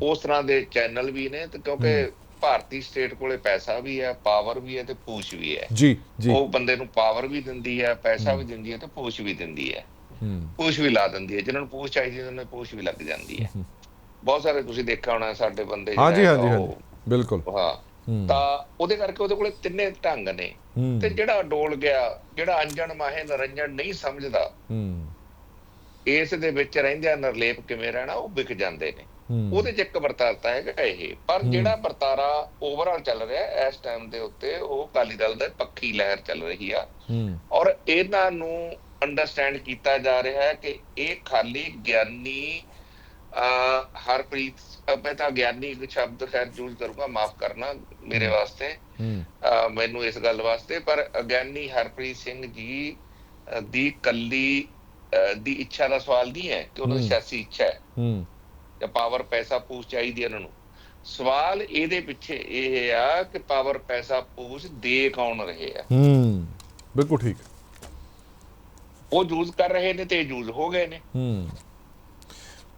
ਉਸ ਤਰ੍ਹਾਂ ਦੇ ਚੈਨਲ ਵੀ ਨੇ ਤੇ ਕਿਉਂਕਿ ਭਾਰਤੀ ਸਟੇਟ ਕੋਲੇ ਪੈਸਾ ਵੀ ਹੈ ਪਾਵਰ ਵੀ ਹੈ ਤੇ ਪੂਛ ਵੀ ਹੈ। ਜੀ ਜੀ। ਉਹ ਬੰਦੇ ਨੂੰ ਪਾਵਰ ਵੀ ਦਿੰਦੀ ਹੈ ਪੈਸਾ ਵੀ ਦਿੰਦੀ ਹੈ ਤੇ ਪੂਛ ਵੀ ਦਿੰਦੀ ਹੈ। ਹੂੰ। ਪੂਛ ਵੀ ਲਾ ਦਿੰਦੀ ਹੈ ਜਿਹਨਾਂ ਨੂੰ ਪੂਛ ਚਾਹੀਦੀ ਉਹਨਾਂ ਨੂੰ ਪੂਛ ਵੀ ਲੱਗ ਜਾਂਦੀ ਹੈ। ਬਹੁਤ ਸਾਰੇ ਤੁਸੀਂ ਦੇਖਿਆ ਹੋਣਾ ਸਾਡੇ ਬੰਦੇ ਹਾਂਜੀ ਹਾਂਜੀ। ਬਿਲਕੁਲ। ਹੂੰ। ਤਾਂ ਉਹਦੇ ਕਰਕੇ ਉਹਦੇ ਕੋਲੇ ਤਿੰਨੇ ਢੰਗ ਨੇ। ਤੇ ਜਿਹੜਾ ਡੋਲ ਗਿਆ ਜਿਹੜਾ ਅੰਜਣ ਮਾਹੇ ਨਰੰਜਨ ਨਹੀਂ ਸਮਝਦਾ ਇਸ ਦੇ ਵਿੱਚ ਰਹਿੰਦਿਆਂ ਨਿਰਲੇਪ ਕਿਵੇਂ ਰਹਿਣਾ ਉਹ ਵਿਕ ਜਾਂਦੇ ਨੇ। ਉਹਦੇ ਚ ਇੱਕ ਵਰਤਾਰਤਾ ਹੈਗਾ ਇਹ। ਪਰ ਜਿਹੜਾ ਵਰਤਾਰਾ ਓਵਰਆਲ ਚੱਲ ਰਿਹਾ ਇਸ ਟਾਈਮ ਦੇ ਉੱਤੇ ਉਹ ਅਕਾਲੀ ਦਲ ਦਾ ਪੱਖੀ ਲਹਿਰ ਚੱਲ ਰਹੀ ਆ। ਔਰ ਇਹਨਾਂ ਨੂੰ ਅੰਡਰਸਟੈਂਡ ਕੀਤਾ ਜਾ ਰਿਹਾ ਹੈ ਕਿ ਇਹ ਖਾਲੀ ਗਿਆਨੀ ਹਰਪ੍ਰੀਤ ਮੈਂ ਤਾਂ ਗਿਆਨੀ ਇੱਕ ਸ਼ਬਦ ਖੈਰ ਯੂਜ਼ ਕਰੂੰਗਾ ਮਾਫ ਕਰਨਾ ਮੇਰੇ ਵਾਸਤੇ। ਮੈਨੂੰ ਇਸ ਗੱਲ ਵਾਸਤੇ ਪਰ ਗਿਆਨੀ ਹਰਪ੍ਰੀਤ ਸਿੰਘ ਜੀ ਦੀ ਕੱਲੀ ਦੀ ਇੱਛਾ ਦਾ ਸਵਾਲ ਨਹੀਂ ਹੈ ਕਿ ਉਹਨਾਂ ਦੀ। ਸਿਆਸੀ ਇੱਛਾ ਹੈ। ਹੂੰ। ਜਾਂ ਪਾਵਰ ਪੈਸਾ ਪੂਛ ਚਾਹੀਦੀ ਹੈ ਉਹਨਾਂ ਨੂੰ। ਸਵਾਲ ਇਹਦੇ ਪਿੱਛੇ ਇਹ ਆ ਕਿ ਪਾਵਰ ਪੈਸਾ ਪੂਛ ਦੇ ਕੌਣ ਰਹੇ ਆ? ਹੂੰ। ਬਿਲਕੁਲ ਠੀਕ। ਉਹ ਯੂਜ਼ ਕਰ ਰਹੇ ਨੇ ਤੇ ਯੂਜ਼ ਹੋ ਗਏ ਨੇ। ਹੂੰ।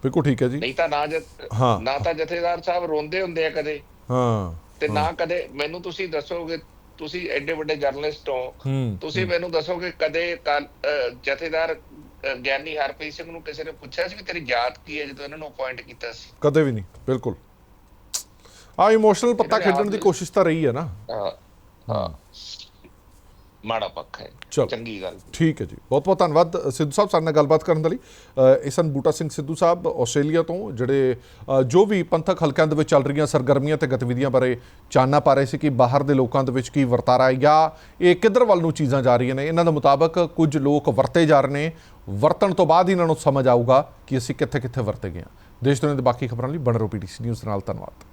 ਬਿਲਕੁਲ ਠੀਕ ਹੈ ਜੀ। ਨਹੀਂ ਤਾਂ ਨਾ ਹਾਂ। ਨਾ ਤਾਂ ਜਥੇਦਾਰ ਸਾਹਿਬ ਰੋਂਦੇ ਹੁੰਦੇ ਆ ਕਦੇ। ਹਾਂ ਤੇ ਨਾ ਕਦੇ ਮੈਨੂੰ ਤੁਸੀਂ ਦੱਸੋਗੇ ਤੁਸੀਂ ਐਡੇ ਵੱਡੇ ਜਰਨਲਿਸਟ ਹੋ। ਹੂੰ ਤੁਸੀਂ ਮੈਨੂੰ ਦੱਸੋਗੇ ਕਦੇ ਕਾਲ- ਅਹ ਜਥੇਦਾਰ ਅਹ ਗਿਆਨੀ ਹਰਪ੍ਰੀਤ ਸਿੰਘ ਨੂੰ ਕਿਸੇ ਨੇ ਪੁੱਛਿਆ ਸੀ ਵੀ ਤੇਰੀ ਜਾਤ ਕੀ ਹੈ ਜਦੋਂ ਇਹਨਾਂ ਨੂੰ ਅਪਾਇੰਟ ਕੀਤਾ ਸੀ? ਕਦੇ ਵੀ ਨਹੀਂ ਬਿਲਕੁਲ। ਆ ਇਮੋਸ਼ਨਲ ਪੱਤਾ ਖੇਡਣ ਦੀ ਕੋਸ਼ਿਸ਼ ਤਾਂ ਰਹੀ ਹੈ ਨਾ। ਹਾਂ। ਹਾਂ। ਮਾੜਾ ਪੱਖ ਹੈ। ਚੰਗੀ ਗੱਲ। ਠੀਕ ਹੈ ਜੀ। ਬਹੁਤ ਬਹੁਤ ਧੰਨਵਾਦ ਸਿੱਧੂ ਸਾਹਿਬ ਸਾਡੇ ਨਾਲ ਗੱਲਬਾਤ ਕਰਨ ਦੇ ਲਈ। ਅ, ਇਹ ਸਨ ਬੂਟਾ ਸਿੰਘ ਸਿੱਧੂ ਸਾਹਿਬ ਆਸਟ੍ਰੇਲੀਆ ਤੋਂ ਜਿਹੜੇ ਜੋ ਵੀ ਪੰਥਕ ਹਲਕਿਆਂ ਦੇ ਵਿੱਚ ਚੱਲ ਰਹੀਆਂ ਸਰਗਰਮੀਆਂ ਤੇ ਗਤੀਵਿਧੀਆਂ ਬਾਰੇ ਚਾਨਣਾ ਪਾ ਰਹੇ ਸੀ ਕਿ ਬਾਹਰ ਦੇ ਲੋਕਾਂ ਦੇ ਵਿੱਚ ਕੀ ਵਰਤਾਰਾ ਹੈ ਜਾਂ ਇਹ ਕਿੱਧਰ ਵੱਲ ਨੂੰ ਚੀਜ਼ਾਂ ਜਾ ਰਹੀਆਂ ਨੇ ਇਹਨਾਂ ਦੇ ਮੁਤਾਬਕ ਕੁਝ ਲੋਕ ਵਰਤੇ ਜਾ ਰਹੇ ਨੇ। ਵਰਤਣ ਤੋਂ ਬਾਅਦ ਇਹਨਾਂ ਨੂੰ ਸਮਝ ਆਊਗਾ ਕਿ ਅਸੀਂ ਕਿੱਥੇ ਕਿੱਥੇ ਵਰਤੇ ਗਏ ਹਾਂ। ਦੇਸ਼ ਦੁਨੀਆ ਦੇ ਬਾਕੀ ਖਬਰਾਂ ਲਈ ਬਣ ਰਹੋ ਪੀਟੀਸੀ ਨਿਊਜ਼ ਨਾਲ। ਧੰਨਵਾਦ।